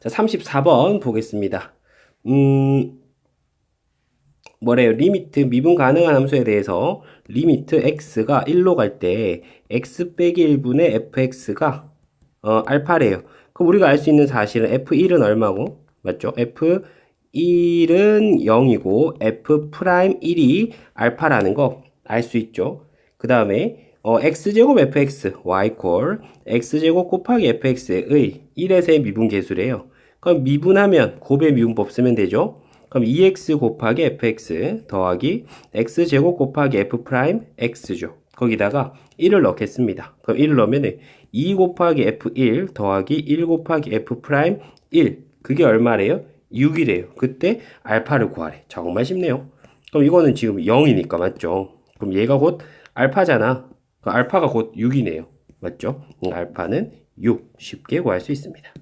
자, 34번 보겠습니다. 음, 뭐래요? 리미트 미분 가능한 함수에 대해서 리미트 x가 1로 갈 때 x 빼기 1분의 fx가 어, 알파래요. 그럼 우리가 알 수 있는 사실은 f1은 얼마고? 맞죠? f1은 0이고 f 프라임 1이 알파라는 거 알 수 있죠. 그 다음에 어, x제곱 fx y 콜 x제곱 곱하기 fx의 1에서의 미분 계수래요. 그럼 미분하면 곱의 미분법 쓰면 되죠. 그럼 2x 곱하기 fx 더하기 x제곱 곱하기 f 프라임 x죠. 거기다가 1을 넣겠습니다. 그럼 1을 넣으면 2 곱하기 f1 더하기 1 곱하기 f 프라임 1 그게 얼마래요? 6이래요. 그때 알파를 구하래. 정말 쉽네요. 그럼 이거는 지금 0이니까 맞죠? 그럼 얘가 곧 알파잖아. 그럼 알파가 곧 6이네요. 맞죠? 음, 알파는 6 쉽게 구할 수 있습니다.